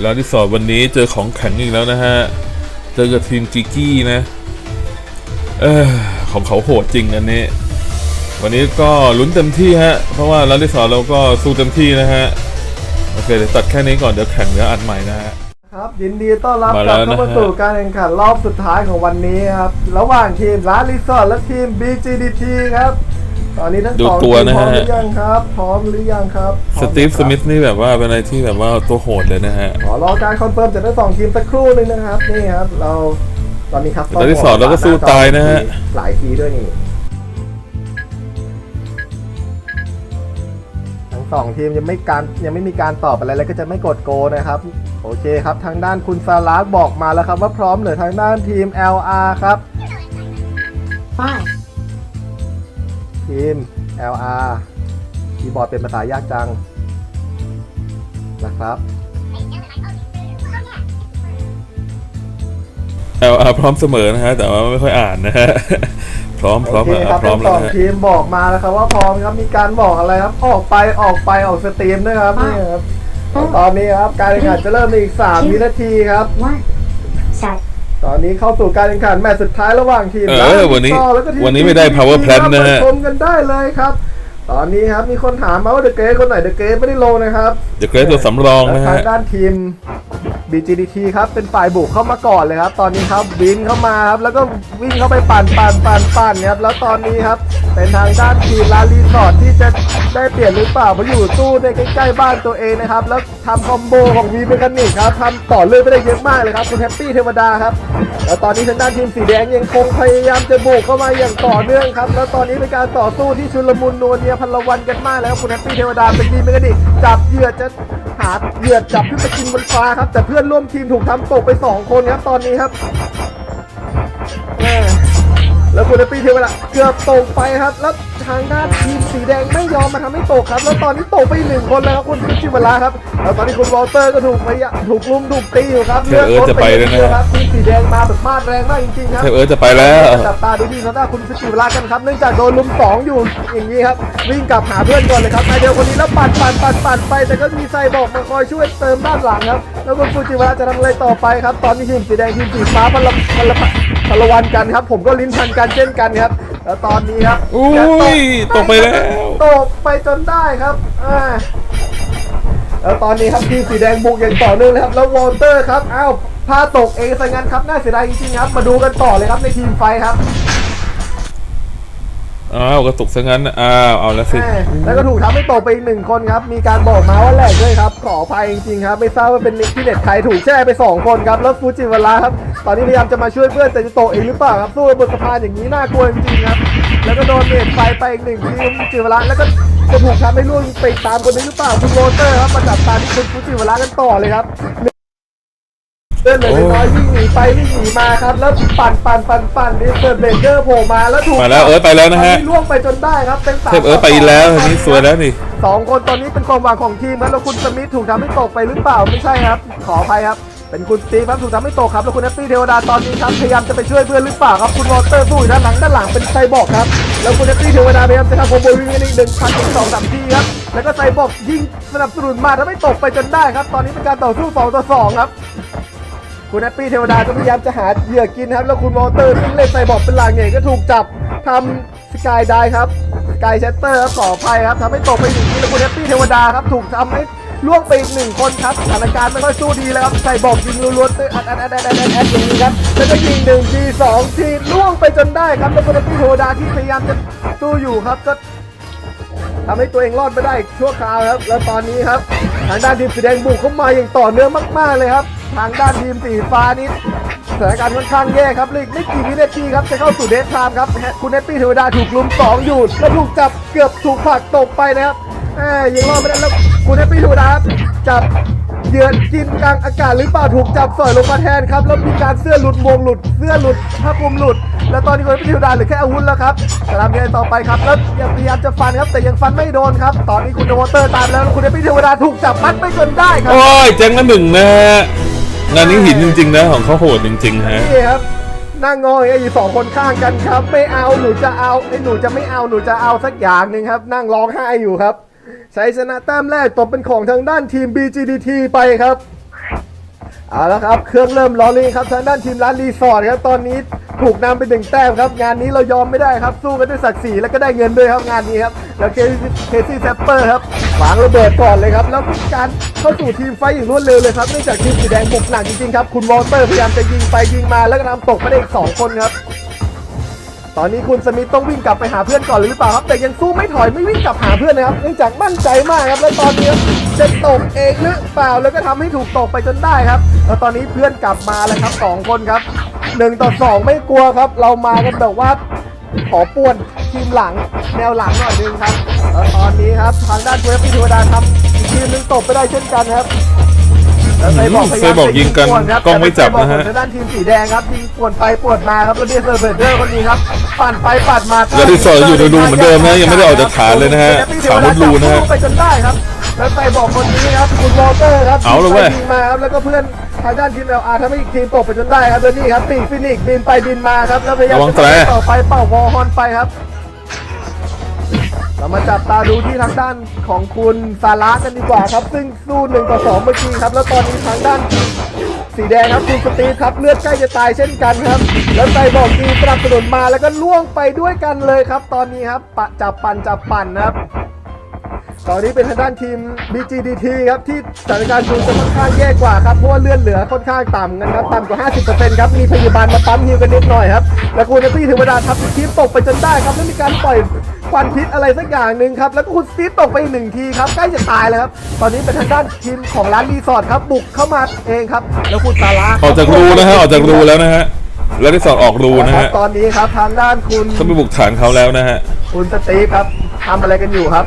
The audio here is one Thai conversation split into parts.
แล้วที่สอบวันนี้เจอของแข็งอีกแล้วนะฮะ เจอกับทีมกิกกี้นะ เออของเขาโหดจริงอันนี้ วันนี้ก็ลุ้นเต็มที่ฮะ เพราะว่าแล้วที่สอบเราก็สู้เต็มที่นะฮะ โอเคเดี๋ยวตัดแค่นี้ก่อนเดี๋ยวแข่งเดี๋ยวอัดใหม่นะฮะ ครับยินดีต้อนรับมากลัแล้บวนะเข้ามาฮะสู่การแข่งขันรอบสุดท้ายของวันนี้ครับ ระหว่างทีมร้านรีสอร์ทและทีม BGDT ครับ ตอนนี้ทั้งดูสองตัวทีมนะพร้อมฮะหรือยังครับ พร้อมหรือยังครับพสร้อตีฟนะคสรับมิธนี่แบบว่าเป็นอะไรที่แบบว่าตัวโหดเลยนะฮะ ขอรอการคอนเฟิร์มจากทั้งสองทีมสักครู่หนึงนะครับ นี่ครับ เราตอนนี้ครับแล้วที่สองเราก็สู้ตายนะฮะ หลายทีด้วยนี่ทั้งสองทีมยังไม่การยังไม่มีการตอบอะไรเลยก็จะไม่กดโกนะครับ โอเคครับ ทางด้านคุณซาลาร์บอกมาแล้วครับว่าพร้อมเหลือทางด้านทีม LR ครับ Five, ทีม LR คีย์บอร์ดเป็นภาษายากจัง นะครับ LR พร้อมเสมอนะฮะ แต่ว่าไม่ค่อยอ่านนะฮะ พร้อมพร้อมโอเคอะครับพร้อทั้มงแล้สวองนะฮะ ทีมบอกมาแล้วครับว่าพร้อมครับมีการบอกอะไรครับออกไปออกไปออกสตรีมด้วยครับนี่ครับตอนนี้ครับการแข่งขันจะเริ่มในอีก3วินาทีครับ one. Start. ตอนนี้เข้าสู่การแข่งขันแมตช์สุดท้ายระหว่างทีมเออร้าวันนี้ต่อแล้วก็ทีวันนี้ไม่ได้ power plan นะฮะมาชมกันได้เลยครับ ตอนนี้ครับมีคนถามมาว่าเดอะเกรคนไหนเดอะเกรไม่ได้ลงนะครับเดี๋ยวเกรดตัวสำรองและนะทาฮะงด้านทีม BGDT ครับเป็นฝ่ายบุกเข้ามาก่อนเลยครับ ตอนนี้ครับบินเข้ามาครับแล้วก็วิ่งเข้าไปปั่นปั่นปั่นปั่นครับแล้วตอนนี้ครับเป็นทางด้านทีมลารีสอร์ทที่จะได้เปลี่ยนหรือเปล่าเพราะอยู่ตู้ในใกล้ๆบ้านตัวเองนะครับแล้วทำคอมโบของวีเมคานิกครับทำต่อเลื่อนไปได้เยอะมากเลยครับคุณแฮปปี้เทวดาครับแล้วตอนนี้ทางด้านทีมสีแดงยังคงพยายามจะบุกเข้ามาอย่างต่อเนื่องครับแล้วตอนนี้เป็นการต่อสู้ที่ชุลมุนนวลเนียพันละวันกันมากแล้วครับคุณแฮปปี้เทวดาเป็นวีเมคานิกจับเหยื่อจะ หาเหยื่อจับขึ้นไปกินบนฟ้าครับ แต่เพื่อนร่วมทีมถูกทำตกไป2คนครับตอนนี้ครับ แม่แล้วคุณปีเทวดาเกือบตกไปครับ แล้วทางด้านทีมสีแดงไม่ยอมมาทำให้ตกครับ แล้วตอนนี้ตกไปหนึ่งคนแล้วครับคุณชิวลาครับแล้วตอนนี้คุณวอลเตอร์ก็ถูกพยายามถูกลุมถูกตีอยู่ครับเทพเอิร์ธจะไปแล้วนะครับทีมสีแดงมาแบบมาดแรงมากจริงๆครับเทเอจะไปแล้วจับตาดูที่ทางด้านคุณสกิวลากันครับเนื่องจากโดนลุมสองอยู่อย่างนี้ครับวิ่งกลับหาเพื่อนก่อนเลยครับนายเดียวคนนี้แล้วปั่นปั่นปั่นปั่นไป แต่ก็มีไซบอกมาคอยช่วยเติมด้านหลังครับแล้วคุณฟูจิวาระจะทำอะไรต่อไปครับ ตอนนี้ทีมสีแดงทีมสีฟ้าพลพล พลวันกันครับ ผมก็ลิ้นพันกันเช่นกันครับ แล้วตอนนี้ครับอุ้ยตกไปแล้วตกไปจนได้ครับอ่าแล้วตอนนี้ครับทีมสีแดงบุกอย่างต่อเนื่องเลยครับ แล้ววอลเตอร์ครับอ้าวพาตกเองซะงั้นครับน่าเสียดายจริงๆครับ มาดูกันต่อเลยครับในทีมไฟครับ อ้าวกระตุกซะงั้นอ้าวเอาแล้วสิแล้วก็ถูกทำให้ตกไปอีกหนึ่งคนครับ มีการบอกมาว่าแหลกด้วยครับ ขออภัยจริงๆครับ ไม่ทราบว่าเป็นที่เน็ตใครถูกแช่ไป 2 คนครับ แล้วฟูจิวาระครับ ตอนนี้พยายามจะมาช่วยเพื่อนแต่จะตกเองหรือเปล่าครับ สู้บนสะพานอย่างนี้น่ากลัวจริงๆครับ แล้วก็โดนเน็ตไฟไปอีกหนึ่งทีฟูจิวาระแล้วก็จะถูกทำให้ล่วงไปตามคนนี้หรือเปล่าคุณโรเตอร์ครับมาจับตาที่คุณฟูจิวาระกันต่อเลยครับ เลื่อนเหลยน้อยวิ่งหนีไปวิ่งหนีมาครับ แล้วปั่นปั่นปั่นปั่นดิเปิดเบรกเกอร์โผล่มาแล้วถูกมาแล้วเอิร์ธไปแล้วนะฮะตอล่วงไปจนได้ครับเป็นสามเทพเอิร์ธไปแล้วอันนี้สวยแล้วนี่สองคนตอนนี้เป็นความหวังของทีมครับแล้วคุณสมิธถูกทำให้ตกไปหรือเปล่าไม่ใช่ครับ ขออภัยครับ เป็นคุณสตีฟครับถูกทำให้ตกครับแล้วคุณแอปปี้เทวดาตอนนี้ครับพยายามจะไปช่วยเพื่อนหรือเปล่าครับคุณวอเตอร์สู้อยู่ด้านหลังด้านหลังเป็นไซบอร์กครับแล้วคุณแอปปี้เทวดาพยายามจะทำโคมโบวิ่งอีกหนึ่งพันถึงสองสามทีครับแล้วก็ไซบอร์กยิงสนับสนุนมาทำให้ตกไปจนได้ครับ ตอนนี้เป็นการต่อสู้สองต่อสองครับ คุณแอปปี้เทวดาก็พยายามจะหาเหยื่อกินครับ แล้วคุณวอเตอร์ซึ่งเล่นไซบอร์กเป็นหลังเนี่ยก็ถูกจับทำสกายได้ครับสกายเชตเตอร์ครับขออภัยครับทำให้ตกไปหนึ่งทีแล้วคุณแอปปี้เทวดาครับถูกทำให้ล่วงไปอีกหนึ่งคนครับสถานการณ์ไม่ค่อยสู้ดีแล้วครับไซบอร์กยิงรัวๆเตออัดอัดอัดอัดอัดอัดอัดอย่างนี้ครับแล้วก็ยิงหนึ่งทีสองทีล่วงไปจนได้ครับแล้วคุณแอปปี้เทวดาที่พยายามจะสู้อยู่ครับก็ ทำให้ตัวเองรอดไม่ได้ชั่วคราวครับ แล้วตอนนี้ครับ ทางด้านทีมสีแดงบุกเข้ามาอย่างต่อเนื่องมาก ๆ เลยครับ ทางด้านทีมสีฟ้านี่สถานการณ์ค่อนข้างแย่ครับเหลกไม่กี่วินาทีครับจะเข้าสู่เดทไทม์ครับคุณเนปปี้เทวดาถูกลุมสองอยู่และถูกจับเกือบถูกผลักตกไปนะครับแหมยังรอดไม่ได้แล้วคุณเนปปี้เทวดาครับจับ เหยือนกินกลางอากาศหรือเปล่าถูกจับสอยลงมาแทนครับแล้วมีการเสื้อหลุดวงหลุดเสื้อหลุดผ้าคลุมหลุด แล้วตอนนี้คุณเนปปี้เทวดาเหลือแค่อาวุธแล้วครับจะทำยังไงต่อไปครับแล้วยังพยายามจะฟันครับแต่ยังฟันไม่โดนครับ ตอนนี้คุณโดวอเตอร์ตามแล้วแล้วคุณเนปปี้เทวดาถูกจับมัดไปจนได้ครับโอ้ยเจ๊งละหนึ่งนะฮะงานนี้หินจริงๆนะของเขาโหดจริงๆฮะนี่ครับนั่งงออย่างเงี้ยอยู่สองคนข้างกันครับ ไม่เอาหนูจะเอาไอ้หนูจะไม่เอาหนูจะเอาสักอย่างหนึ่งครับ นั่งร้องไห้อยู่ครับ ชัยชนะแต้มแรกตกเป็นของทางด้านทีม BGDT ไปครับเอาละครับ เครื่องเริ่มร้อนเลยครับทางด้านทีมร้านรีสอร์ทครับตอนนี้ถูกนำไปหนึ่งแต้มครับ งานนี้เรายอมไม่ได้ครับ สู้กันด้วยศักดิ์ศรีแล้วก็ได้เงินด้วยครับงานนี้ครับ แล้วเคซี่แซปเปอร์ครับวางระเบิดก่อนเลยครับ แล้วการเข้าสู่ทีมไฟอย่างรวดเร็วเลยครับเนื่องจากทีมสีแดงบุกหนักจริงๆครับ คุณวอลเตอร์พยายามจะยิงไปยิงมาแล้วก็ทำตกไปได้อีกสองคนครับ ตอนนี้คุณสมิธต้องวิ่งกลับไปหาเพื่อนก่อนเลยหรือเปล่าครับ แต่ยังสู้ไม่ถอยไม่วิ่งกลับหาเพื่อนนะครับ เนื่องจากมั่นใจมากครับ แล้วตอนนี้จะตกเองหรือเปล่า แล้วก็ทำให้ถูกตกไปจนได้ครับ แล้วตอนนี้เพื่อนกลับมาแล้วครับสองคนครับหนึ่งต่อสองไม่กลัวครับ เรามากันแบบว่าขอป่วนทีมหลังแนวหลังหน่อยนึงครับแล้วตอนนี้ครับทางด้านเวฟพิธวดาทำอีกทีมหนึงตกไปได้เช่นกันครับ แล้วไซบอร์กพยายามไซบอร์กยิงกันจะป่วครับกล้องไม่จับนะฮะ แต่เป็ไซอร์กของทางด้านทีมสีแดงครับยิงปวดไปปวดมาครับแล้วเดียเซอร์เบเดอร์คนนี้ครับปั่นไปปั่นมาแล้วที่สองอยู่ในรูเหมือนเดิมนะยังไม่ได้ออกจากฐานเลยนะฮะฐานมุดรูนะฮะ ไปจนได้ครับแล้วไปบอกคนนี้ครับคุณวอลเตอร์ครับเอาเลยเว้ยยิงมาครับแล้วก็เพื่อนทางด้านทีมเอลอาร์ทำให้อีกทีมตกไปจนได้ครับแล้วนี่ครับปีกฟินิกซ์บินไปบินมาครับแล้วพยายามระวังจะแตร ต่อไปเป่าวอลฮอนไปครับ เรามาจับตาดูที่ทางด้านของคุณซาร่ากันดีกว่าครับ ซึ่งสู้หนึ่งต่อสองเมื่อกี้ครับ แล้วตอนนี้ทางด้านสีแดงครับคุณสตีฟครับเลือดใกล้จะตายเช่นกันครับ แล้วไซบอกดีสนับสนุนมาแล้วก็ล่วงไปด้วยกันเลยครับ ตอนนี้ครับปะจับปั่นจับปั่นนะครับ ตอนนี้เป็นทางด้านทีม BGDT ครับที่สถานการณ์ดูจะค่อนข้างแย่กว่าครับเพราะว่าเลือดเหลือค่อนข้างต่ำกันครับต่ำกว่า 50%ครับมีพยาบาลมาปั๊มฮิวกันนิดหน่อยครับแล้วคุณนัตตี้เทวดาทับทีมตกไปจนได้ครับแล้วมีการปล่อยควันพิษอะไรสักอย่างหนึ่งครับแล้วก็คุณสตีฟตกไปอีกหนึ่งทีครับใกล้จะตายแล้วครับตอนนี้เป็นทางด้านทีมของร้านรีสอร์ทครับบุกเข้ามาเองครับแล้วคุณซาร่าออกจากรูนะฮะออกจากรูแล้วนะฮะแล้วที่สอดออกรูนะครัฮะบตอนนี้ครับทางด้านคุณต้องไปบุกฐานเขาแล้วนะฮะ คุณสตีฟครับทำอะไรกันอยู่ครับ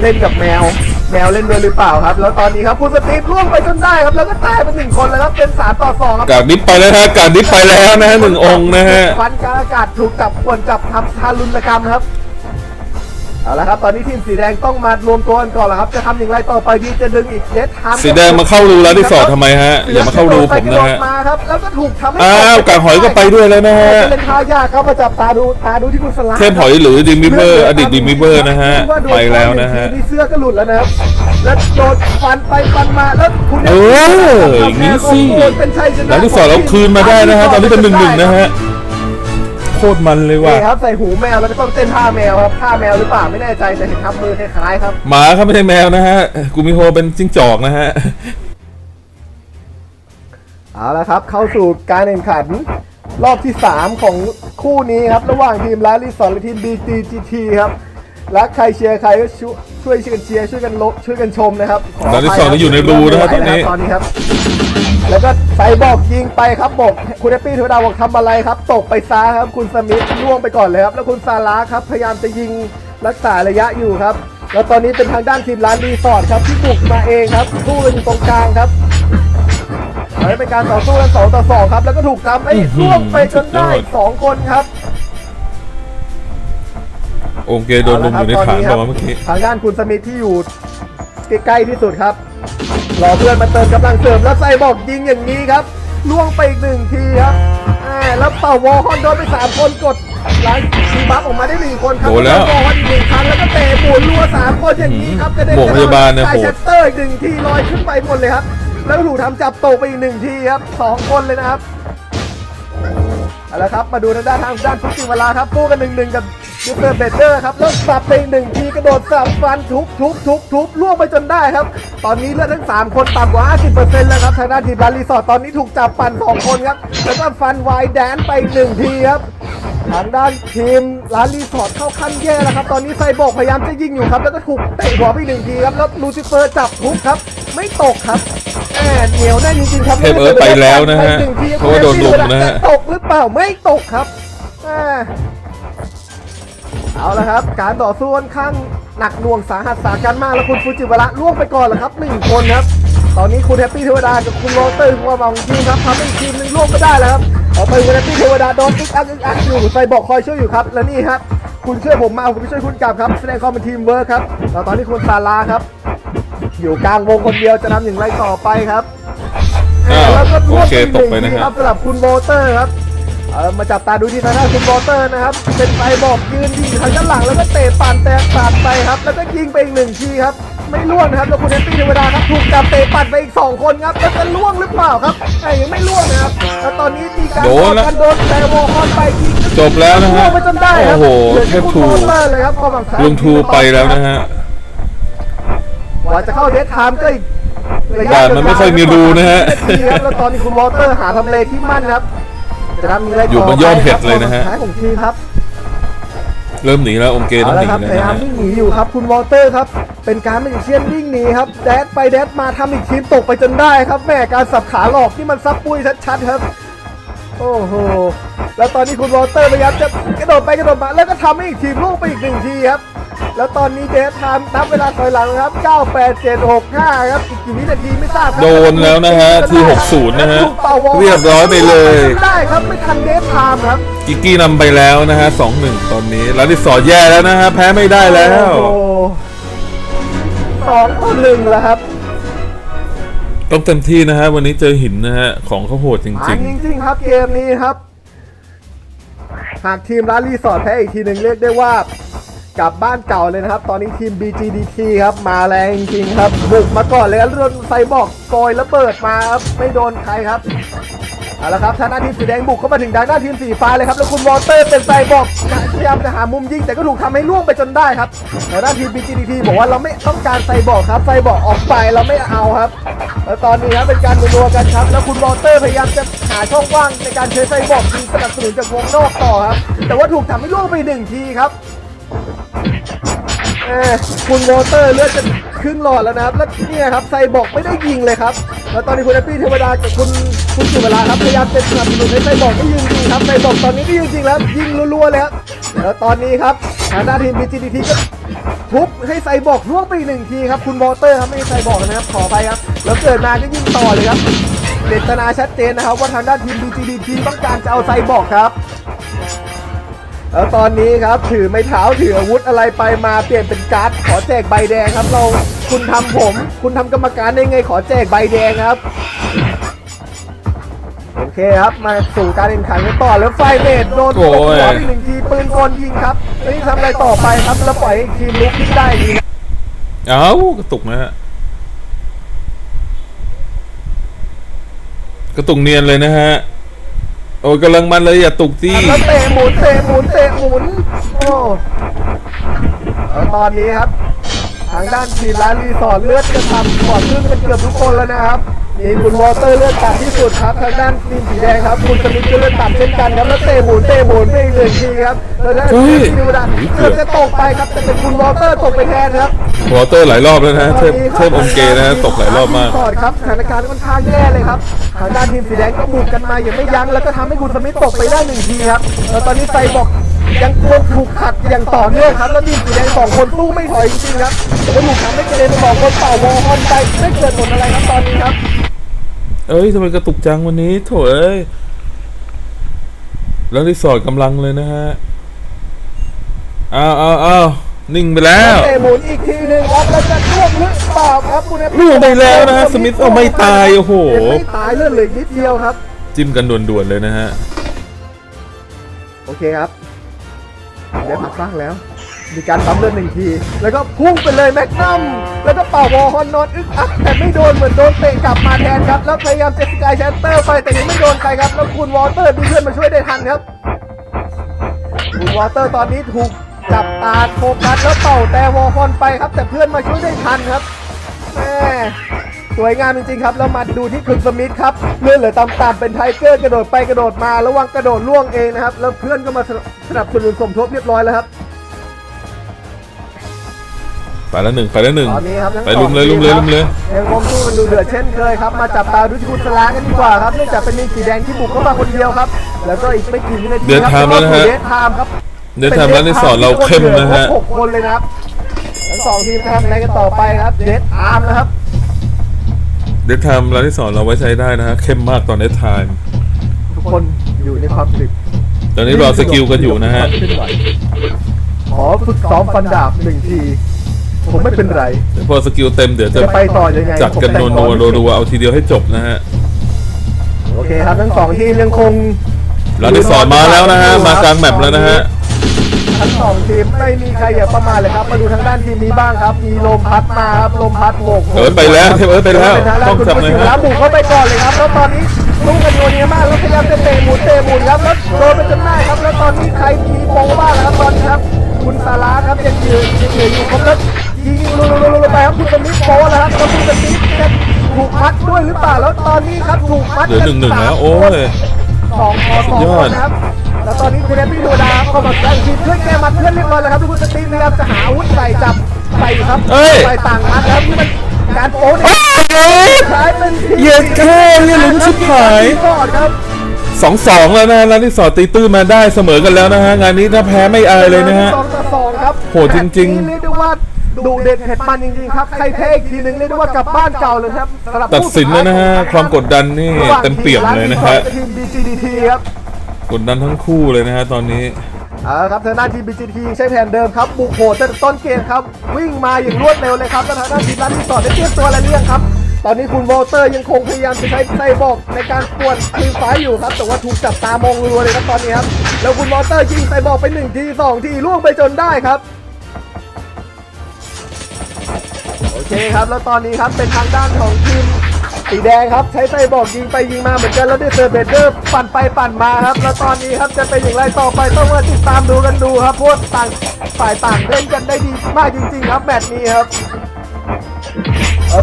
เล่นกับแมว แมวเล่นด้วยหรือเปล่าครับ แล้วตอนนี้ครับคุณสตีฟล่วงไปจนได้ครับ แล้วก็ตายไปหนึ่งคนแล้วครับเป็นสามต่อสองครับกาดดิฟไปแล้วนะฮะกาดดิฟไปแล้วนะฮะหนึ่งองค์นะฮะควันกลางอากาศถูกจับควนจับทำทารุณกรรมครับ เอาละครับตอนนี้ทีมสีแดงต้องมารวมตัวกันก่อนแล้วครับ จะทำอย่างไรต่อไปดีจะดึงอีกเดทไทม์สีแดงมาเข้ารูแล้วที่สอดทำไมฮะอย่ามาเข้ารูผมนะฮะมาครับแล้วก็ถูกทำให้อ้าวกาดหอยก็ไปด้วยแล้วนะฮะจะเป็นท่ายากครับมาจับตาดูตาดูที่คุณสลาเทพหอยหรือดิมิเบอร์อดีตดิมิเบอร์นะฮะไปแล้วนะฮะที่เสื้อก็หลุดแล้วนะครับแล้วโดนฟันไปฟันมาแล้วคุณเอออย่างนี้สิเป็นชัยชนะแล้วที่สอดเราคืนมาได้นะฮะตอนนี้เป็นหนึ่งหนึ่งนะฮะโค ตรมันเลยว่ะ นี่ครับใส่หูแมวแล้วก็ต้องเต้นท่าแมวครับท่าแมวหรือเปล่าไม่แน่ใจแต่เห็นทำมือคล้ายๆครับ หมาครับไม่ใช่แมวนะฮะ กูมิโฮเป็นจิ้งจอกนะฮะ เอาละครับ เข้าสู่การแข่งขัน รอบที่ 3 ของคู่นี้ครับ ระหว่างทีมลาลิสอนและทีม BTGT ครับ และใครเชียร์ใครก็ช่วยช่วยกันเชียร์ช่วยกันลบช่วยกันชมนะครับขลาลิสอนก็อยู่ในรูนะครับตอนนี้ ตอนนี้ครับ แล้วก็ไซบอกยิงไปครับบอกคุณแอปปี้เทวดาบอกทำอะไรครับ ตกไปซ้ายครับ คุณสมิธล่วงไปก่อนเลยครับ แล้วคุณซาร่าครับ พยายามจะยิงรักษาระยะอยู่ครับ แล้วตอนนี้เป็นทางด้านทีมร้านรีสอร์ทครับที่บุกมาเองครับคู่กันอยู่ตรงกลางครับอันนี้เป็นการต่อสู้กันสองต่อสองครับ แล้วก็ถูกทำให้อื้อหือล่วงไปจนได้สุดยอดสองคนครับ องค์เกโดนลุมอยู่ในฐานบอกว่าเมื่อกี้ทางด้านคุณสมิธที่อยู่ใกล้ๆที่สุดครับรอเพื่อนมาเติมกำลังเสริมแล้วใส่บอกยิงอย่างนี้ครับล่วงไปอีกหนึ่งทีครับอ่าแล้วเป่าวอลคอนโดนไปสามคนกดหลังชีบัฟออกมาได้หนึ่งคนครับโดนแล้ววอลคอนอีกหนึ่งครั้งแล้วก็เตะปูนรัวสามคนอย่างนี้ครับกระเด็นหมวกพยาบาลเนี่ยใส่โหดเชสเตอร์อีกหนึ่งทีลอยขึ้นไปหมดเลยครับแล้วถูกทำจับตกไปอีกหนึ่งทีครับสองคนเลยนะครับ เอาละครับมาดูทางด้านทางด้านฟุตซิวลาครับตู้กันหนึ่งหนึ่งกับยูเซอร์เบเดอร์ครับแล้วสับไปหนึ่งทีกระโดดสับฟันทุบทุบทุบทุบล่วงไปจนได้ครับ ตอนนี้เลือดทั้ง 3 คนต่ำกว่า 50%แล้วครับทางด้านทีมบารีสอร์ตอนนี้ถูกจับปั่น2คนครับแล้วก็ฟันไวแดนไปอีกหนึ่งทีครับ ทางด้านทีมร้านรีสอร์ทเข้าขั้นแย่แล้วครับ ตอนนี้ไซโบกพยายามจะยิงอยู่ครับ แล้วก็ถูกเตะหัวไปอีกหนึ่งทีครับ แล้วลูซิเฟอร์จับทุบครับ ไม่ตกครับแอบเหนียวแน่นจริงๆครับเทพเอิร์ธไปแล้วนะฮะไปหงทีเพราะว่าโดนลุมนะฮะตกหรือเปล่าไม่ตกครับอ่าเอาละครับ การต่อสู้ค่อนข้างหนักหน่วงสาหัสสากันมากแล้วคุณฟูจิวระล่วงไปก่อนแล้วครับหนึ่งคนครับ ตอนนี้คุณแฮปปี้เทวดากับคุณโรเตอร์คุณวางทีมครับทำให้อีกทีมหนึงล่วงไม่ได้แล้วครับ ต่อไปคุณแฮปปี้เทวดาโดนอึกอักอึกอักอยู่ใส่บอกคอยช่วยอยู่ครับและนี่ครับคุณช่วยผมมาผมจะช่วยคุณกลับครับ แสดงความเป็นทีมเวิร์คครับแล้วตอนนี้คุณซาร่าครับ อยู่กลางวงคนเดียวจะทำอย่างไรต่อไปครับอ้าวแล้วก็ล่วงโอเคไปหนึ่งตกไปนะทีครับสำหรับคุณโวเตอร์ครับเออมาจับตาดูที่ทางด้านคุณโวเตอร์นะครับ เป็นไฟบอกยืนยิงอยู่ทางด้านหลังแล้วก็เตะปานแตกปาดไปครับ แล้วก็ยิงไปอีกหนึ่งทีครับ ไไม่ล่วงนะครับแล้วคุณเอฟปี้เทวดาครับถูกจับเตะปัดไปอีกสองคนครับแล้วจะล่วงหรือเปล่าครับแต่ยังไม่ล่วงนะครับแล้วตอนนี้มีการโดนแล้วกันโดนแต่วอลคอนไปทีจบแล้วนะล่วฮะงไปจนได้ครับโอ้โหเหลือเทที่พคุณทูโรเตอร์เลยครับความหวังลุงทูไปแล้วนะฮะกว่าจะเข้าเดทไทม์ก็อีกระยะด่านมันไม่ค่อยมีรูนะฮะนาทีครับแล้วตอนนี้คุณวอเตอร์หาทำเลที่มั่นครับจะทำอะไรต่อยู่บนยอดเห็ดเลยนะฮะท้ายของทีมครับ เริ่มหนีแล้วองค์เกเอาต้องหละนีครับแล้วพยายานะมฮะวิ่งหนีอยู่ครับคุณวอเตอร์ครับ เป็นการไม่เชียนวิ่งหนีครับแดดไปแดดมาทำอีกทีมตกไปจนได้ครับแม่การสับขาหลอกที่มันซับปุ้ยชัดๆครับ โอ้โห แล้วตอนนี้คุณวอเตอร์พยายามจะกระโดดไปกระโดดมาแล้วก็ทำให้อีกทีมล่วงไปอีกหนึ่งทีครับ แล้วตอนนี้เดทไทม์นับเวลาถอยหลังครับ 9 8 7 6 5 ครับ อีกกี่วินาทีไม่ทราบครับโดนแล้วนะฮะที่ 60 นะฮะ ถูกเป่าวอลเรียบร้อยไปเลย ได้ครับ ไม่ทันเดทไทม์ครับ กิกกี้นำไปแล้วนะฮะสองหนึ่งตอนนี้แล้วที่สอแย่แล้วนะฮะ แพ้ไม่ได้แล้ว โอ้โหสองต่อหนึ่งแล้วครับ ต้องเต็มที่นะฮะ วันนี้เจอหินนะฮะ ของเขาโหดจมัรินงจริงๆครับเกมนี้ครับ หากทีมร้านรีสอร์ทแพ้อีกทีหนึ่งเรียกได้ว่า กลับบ้านเก่าเลยนะครับ ตอนนี้ทีม BGDT ครับมาแรงจริงครับ บุกมาก่อนเลยแล้วโดนไซบอกโกยแล้วเปิดมาครับไม่โดนใครครับเอาละครับทางด้าทีมสีแดงบุกเข้ามาถึงด้านหน้าทีมสีฟ้าเลยครับ แล้วคุณวอเตอร์เป็นไซบอกพยายามจะหามุมยิงแต่ก็ถูกทำให้ล่วงไปจนได้ครับทางด้าทีม BGDT บอกว่าเราไม่ต้องการไซบอกครับไซบอกออกไปเราไม่เอาครับแล้วตอนนี้ครับเป็นการรัวกันครับ แล้วคุณวอเตอร์พยายามจะหาช่องว่างในการใช้ไซบอกทีสนับสนุนจากวงนอกต่อครับแต่ว่าถูกทำให้ล่วงไปหนึ่งทีครับ คุณวอเตอร์เลือดจะครึ่งหลอดแล้วนะครับแล้วเนี่ยครับไซบอกไม่ได้ยิงเลยครับ แล้วตอนนี้คุณแอปปี้เทวดากับคุณคุณสุเวลาครับพยายามจะสนับสนุนให้ไซบอกได้ยิงจริงครับไซบอกตอนนี้ก็ยิงจริงแล้วยิงรัวๆเลยครับแล้วตอนนี้ครับทางด้านทีม BGDT ก็ทุบให้ไซบอกล่วงไปอีกหนึ่งทีครับคุณวอเตอร์ครับไม่ใช่ไซบอกนะครับขอไปครับ แล้วเกิดมาก็ยิงต่อเลยครับเจตนาชัดเจนนะครับว่าทางด้านทีม BGDT ต้องการจะเอาไซบอกครับ แล้วตอนนี้ครับถือไม้เท้าถืออาวุธอะไรไปมาเปลี่ยนเป็นการ์ดขอแจกใบแดงครับ เราคุณทำผม คุณทำกรรมการได้ไงขอแจกใบแดงครับโอเคครับมาสู่การแข่งขันกันต่อแล้วไฟเบดโดนตโอ้บยหัวไปหนึ่งทีปืนกลยิงครับแล้วนี่ทำอะไรต่อไปครับแล้วปล่อยให้ทีมลุกขึ้นได้ดีนะๆเอ้ากระตุกนะฮะกระตุกเนียนเลยนะฮะ โอ้ยกำลังมันเลยอย่าตุกสิ แล้วเตะหมุนเตะหมุนเตะหมุนโอ้แล้วตอนนี้ครับ ทางด้านทีมร้านรีสอร์ทเลือดจะทำก่อนขึ้นกันเกือบทุกคนแล้วนะครับมีคุณวอเตอร์เลือดต่ำที่สุดครับทางด้านทีมสีแดงครับ คุณสมิธก็เลือดต่ำเช่นกันครับแล้วเตะหมุนเตะหมุนไปอีกหนึ่งทีครับแล้วด้านทีมทีมดาเกือบจะตกไปครับแต่เป็นคุณวอเตอร์ตกไปแทนครับวอเตอร์หลายรอบแล้วนะฮะเทพเทพองเกนะตกหลายรอบมากก่อนครับสถานการณ์ค่อนข้างแย่เลยครับทางด้านทีมสีแดงก็บุกกันมาอย่างไม่ยั้งแล้วก็ทำให้คุณสมิธตกไปได้หนึ่งทีครับแล้วตอนนี้ไซบอก ยังคงถูกขัดอย่างต่อเนื่องครับ แล้วทีมสีแดงสองคนสู้ไม่ถอยจริงๆครับแต่ว่าถูกทำให้กระเด็นสองคนเป่าวอลฮอนไปไม่เกิดผลอะไรครับตอนนี้ครับ เอ้ยทำไมกระตุกจังวันนี้โถเอ้ยแล้วรีสอร์ทกำลังเลยนะฮะอ้าวอ้าวอ้าวนิ่งไปแล้วเตะหมุนอีกทีหนึ่งครับแล้วจะล่วงหรือเปล่าครับคุณล่วงไปแล้วนะฮะสมิธเอาไม่ตายโอ้โหไม่ตายเลือดเหลือนิดเดียวครับ จิ้มกันด่วนๆเลยนะฮะ โอเคครับ ได้พักบ้างแล้ว มีการปั๊มเลือดหนึ่งที แล้วก็พุ่งไปเลยแม็กนัมแล้วก็เป่าวอลฮอนนอนอึกอักแต่ไม่โดนเหมือนโดนเตะกลับมาแทนครับ แล้วพยายามจะสกายแชตเตอร์ไปแต่ยังไม่โดนใครครับ แล้วคุณวอเตอร์มีเพื่อนมาช่วยได้ทันครับ คุณวอเตอร์ตอนนี้ถูกจับตาโฟกัสแล้วเป่าแต่วอลฮอนไปครับ แต่เพื่อนมาช่วยได้ทันครับแม่ สวยงามจริงๆครับ แล้วมาดูที่คุณสมิธครับเลื่อนเหลือต่ำๆเป็นไทเกอร์กระโดดไปกระโดดมาระวังกระโดดล่วงเองนะครับ แล้วเพื่อนก็มาสนับสนุนสมทบเรียบร้อยแล้วครับไปแล้วหนึ่งไปแล้วหนึ่งตอนนี้ครับทั้งไปลุมเลยสลุองมเลยทีลุมเลยยังคงสู้กันดูเดือดเช่นเคยครับ มาจับตาดูที่คุณสลากันดีกว่าครับเนื่องจากเป็นนิงสีแดงที่บุกเข้ามาคนเดียวครับ แล้วก็อีกไม่กี่วินาทีเดือดครับไทม์แล้วนะฮะ เดทไทม์ครับ เดี๋ยวทำร้านรีสอร์ทเราเข้มนะฮะหกคนเลยนะครับทั้งสองทีมจะทำอะไรกันต่อไปครับ เดทไทม์นะครับ เดี๋ยวทำร้านที่สอนเราไว้ใช้ได้นะฮะเข้มมากตอนในไทม์ทุกคนอยู่ในความดึกตอนนี้รอสกิลกันอยู่นะฮะขอฝึกซ้อมฟันดาบหนึ่งที ผมไม่เป็นไรเดี๋ยวพอสกิลเต็มเดี๋ยวจะจะไปต่อยังไงจัดกันผมโนแต่งโนก่อนรัวๆเอาทีเดียวให้จบนะฮะโอเคครับทั้งสองทีมยังคงร้านที่สอนมาแล้วนะฮะมากลางแมปแล้วนะฮะ ทั้งสองทีมไม่มีใครอย่าประมาทเลยครับ มาดูทางด้านทีมนี้บ้างครับ มีลมพัดมาครับ ลมพัดโบกเอิร์ธไปแล้วเทพเอิร์ธไปแล้วเป็นทางด้าต้นองคุณจับผู้เลยชมฮะแล้วบุกเข้าไปก่อนเลยครับ แล้วตอนนี้สู้กันโยนเนียมากแล้วพยายามจะเตะหมุนเตะหมุนครับ แล้วโดนไปจนได้ครับ แล้วตอนนี้ใครมีโปงบ้างแล้วครับตอนนี้ครับ คุณซาร่าครับยังยืนยังยืนอยู่ครบแล้วยิงลุลุๆๆๆไปครับคุณสมิธโปแล้วครับแล้วคุณสมิธจะถูกมัดด้วยหรือเปล่า แล้วตอนนี้ครับถูกมัดเหลือหนึ่งหนึ่งแล้วโอ้ย สองคอสองยอคดนนะครับ แล้วตอนนี้คุณแอปปี้ดูดาเข้ามาแกล้งทีมเพื่อนแกมัดเพื่อนเรียบร้อยแล้วครับทุกคนสตีฟนะครับจะหาอาวุธใส่จับใส่ครับเอ้ย ใส่ต่างมัดแล้วนี่มันการโป๊เนี่ยใช้เป็นทีมเหยียดแค่เรียนลุ้นชิบหาย ก่อนครับ สองสองแล้วนะร้านที่สอตีตื้นมาได้เสมอกันแล้วนะฮะ งานนี้ถ้าแพ้ไม่อายเลยนะฮะ สองต่อสองครับโหดจริงๆ แมตช์นี้เรียกได้ว่า ดุเด็ดเผ็ดมันจริงๆครับ ใครแพ้อีกทีหนึงเรียกได้ว่ากลับบ้านเก่าเลยครับสำหรับตัดสินแล้วนะฮะความกดดันนี่ระหว่างเต็มเปี่ยมเลยนะฮะทีม BCDT ครับกดดันทั้งคู่เลยนะฮะตอนนี้ เอาละครับทางด้านทีม BGT ใช้แผนเดิมครับบุกโหดตั้งแต่ต้นเกมครับ วิ่งมาอย่างรวดเร็วเลยครับแล้วทางด้านทีมรันที่ต่อได้เตรียมตัวอะไรหรือยังครับ ตอนนี้คุณวอลเตอร์ยังคงพยายามจะใช้ไซบอร์กในการปวดทีมฟ้าอยู่ครับ แต่ว่าถูกจับตามองรัวๆเลยครับตอนนี้ครับแล้วคุณวอลเตอร์ยิงไซบอร์กไปหนึ่งทีสองทีล่วงไปจนได้ครับ เคครับแล้วตอนนี้ครับเป็นทางด้านของทีมสีแดงครับใช้ไซบอกยิงไปยิงมาเหมือนกันแล้วได้เซอร์เบเดอร์ปั่นไปปั่นมาครับ แล้วตอนนี้ครับจะเป็นอย่างไรต่อไปต้องมาติดตามดูกันดูครับพวกต่างฝ่ายต่างเล่นกันได้ดีมากจริง ๆ ครับแมตช์นี้ครับ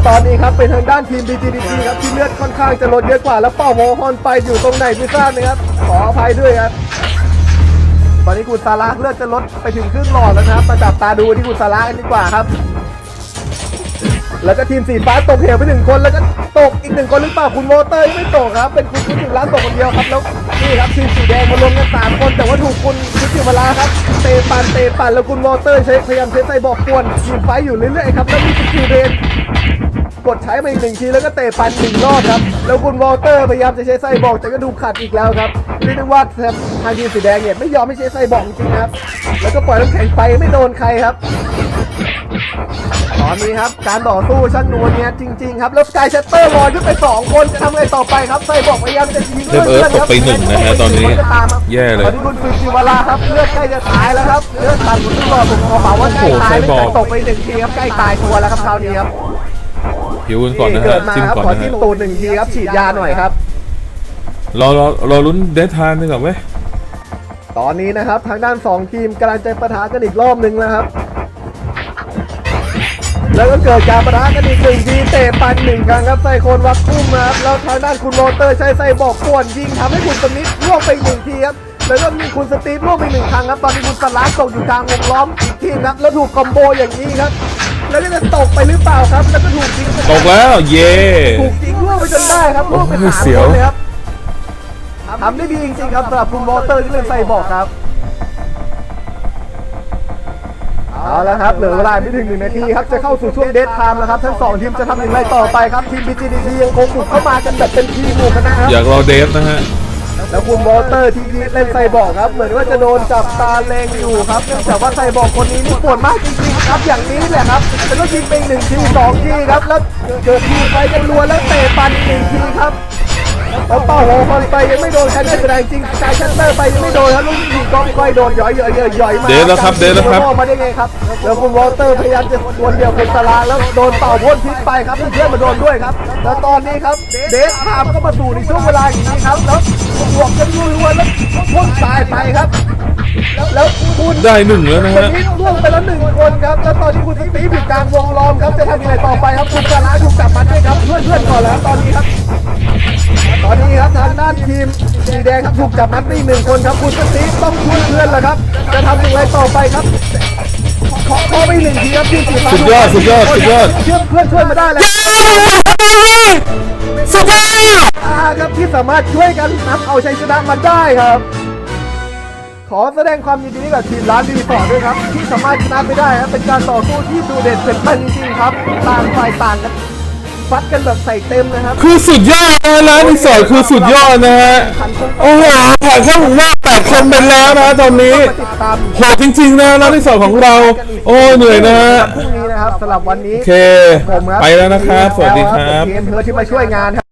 ตอนนี้ครับเป็นทางด้านทีม BGDT ครับที่เลือดค่อนข้างจะลดเยอะกว่า แล้วเป้าโมฮอนไปอยู่ตรงไหนไม่ทราบนะครับขออภัยด้วยครับตอนนี้คุซาร่าเลือดจะลดไปถึงครึ่งหลอดแล้วนะครับมาจับตาดูที่คุซาร่ากันดีกว่าครับ แล้วก็ทีมสีฟ้าตกเหวไปหนึ่งคนแล้วก็ตกอีกหนึ่งคนหรือเปล่าคุณโมเตอร์ไม่ตกครับ เป็นคุณคุชิวระตกคนเดียวครับแล้วนี่ครับทีมสีแดงมารวมกันสามคน แต่ว่าถูกคุณคุชิวระครับเตะปันเตะปันแล้วคุณโมเตอร์ใช้พยายามใช้ไซบอกกวนทีมไฟอยู่เรื่อยๆครับแล้วมีสกิลเรนกดใช้มาอีกหนึ่งทีแล้วก็เตะปันหนึ่งรอบครับ แล้วคุณวอลเตอร์พยายามจะใช้ไซบอกแต่ก็ดูขัดอีกแล้วครับเรียกได้ว่าทางทีมสีแดงเนี่ยไม่ยอมให้ใช้ไซบอกจริงครับ แล้วก็ปล่อยน้ำแข็งไปไม่โดนใครครับ ตอนนี้ครับการต่อสู้ช่างนวลเนี่ยจริง ๆ ครับแล้วสกายเชตเตอร์ลอยขึ้นไปสองคนจะทำไงต่อไปครับไซบอกพยายามจะยิงเทพเอิร์ธตกไปหนึ่งนะฮะตอนนี้แย่เลยตอนนี้คุณฟิจิวาลาครับเลือดใกล้จะตายแล้วครับเลือดตันคุณต้องรอผมขอเหมาว่าใกล้ตายโอ้โหไซบอร์กตกไปหนึ่งทีครับใกล้ตายตัวแล้วครับคราวนี้ครับผิวกันก่อนนะเกิฮะดมาจิ้มครับก่อนขอนะจิ้ฮะมตูดหนึ่งทีครับฉีดยาหน่อยครับรอรอรอลุ้นเดททานดีกว่าเว้ยตอนนี้นะครับทางด้าน 2 ทีมกำลังจะปะทะกันอีกรอบหนึ่งนะครับ แล้วก็เกิดการปะทะกันอีกหนึ่งทีเตะปันหนึ่งครั้งครับไซโคนวักคุ้มนะครับแล้วทางด้านคุณโรเตอร์ใช้ไซบอกป่วนยิงทำให้คุณสมิธล่วงไปอีกหนึ่งทีครับแล้วก็มีคุณสตีฟล่วงไปหนึ่งครั้งครับตอนนี้คุณสลาร์ตกอยู่กลางวงล้อมอีกทีครับแล้วถูกคอมโบอย่างนี้ครับ แล้วก็จะตกไปหรือเปล่าครับ แล้วก็ถูกยิงตกแล้วเย่ถูกยิงล่วงไปจนได้ครับล่วงไปโอ้ยสามเสียควนเลยครับทำได้ดีจริงๆครับสำหรับคุณโรเตอร์ที่เล่นไซบอกครับ เอาละครับเหลือเวลาไม่ถึงหนึ่งนาทีครับจะเข้าสู่ช่วงเดทไทม์แล้วครับทั้งสองทีมจะทำอย่างไรต่อไปครับทีม BGDT ยังคงบุกเข้ามากันแบบเป็นทีมหมู่คณะครับอยากรอเดฟนะฮะแล้วคุณวอลเตอร์ที่เล่นไซบอร์กครับเหมือนว่าจะโดนจับตาเลงอยู่ครับเนื่องจากว่าไซบอร์กคนนี้นี่ปวดมากจริงๆครับอย่างนี้แหละครับแล้วก็ยิงไปหนึ่งทีสองทีครับแล้วเกิดทีไฟกันรัวแล้วเตะปันอีกหนึ่งทีครับ แล้วเป้าโหคอนไปยังไม่โดนใครได้แสดงจริงกายชัตเตอร์ไปยังไม่โดนครับลูกยิงก็ค่อยโดนย่อยๆย่อยๆมาเดทแล้วครับเดทแล้วครับมาได้ไงครับแล้วคุณวอลเตอร์พยายามจะสวนเดียวคุณสลาแล้วโดนเป่าพ่นพิษไปครับเพื่อนๆมาโดนด้วยครับแล้วตอนนี้ครับเดทไทม์ก็มาสู่ในช่วงเวลาอย่างนี้ครับแล้วบวกกันรัวๆแล้วพ่นตายไปครับ แล้วคุณได้หนึ่งแล้วนะวันฮะ นี้ล่วงไปแล้วหนึ่งคนครับ แล้วตอนนี้คุณสตีฟอยู่กลางวงล้อมครับ จะทำยังไงต่อไปครับ คุณสลาถูกจับมาด้วยครับ เพื่อนๆก่อนแล้วตอนนี้ครับ ตอนนี้ครับทางด้านทีมสีแดงครับถูกจับมัดไปอีกหนึ่งคนครับ คุณสตีฟต้องช่วยเพื่อนแล้วครับ จะทำอย่างไรต่อไปครับ ขอขอไปหนึ่งทีครับทีมสีฟ้าสุดยอดสุดยอดสุดยอดเชื่อเพื่อนช่วยมาได้แล้ว สุดยอด อาครับที่สามารถช่วยกันนำเอาชัยชนะมาได้ครับ ขอแสดงความยินดีกับทีมร้านดีต่อด้วยครับ ที่สามารถชนะไปได้ครับเป็นการต่อสู้ที่ดูเด็ดเผ็ดมันจริงๆครับต่างฝ่ายต่างกันฟัดกันแบบใส่เต็มนะครับคือสุดยอดนะร้านรีสอร์ทคือสุดยอดนะฮะโอ้โหผ่านเข้าหมู่ว่าแปดคนเป็นแล้วนะตอนนี้มาติดตามโหดจริง ๆ นะร้านรีสอร์ทของเรา โอ้เหนื่อยนะฮะพรุ่งนี้นะครับสำหรับวันนี้โอเคผมครับไปแล้วนะครับ สวัสดีครับเกมเธอที่มาช่วยงานครับ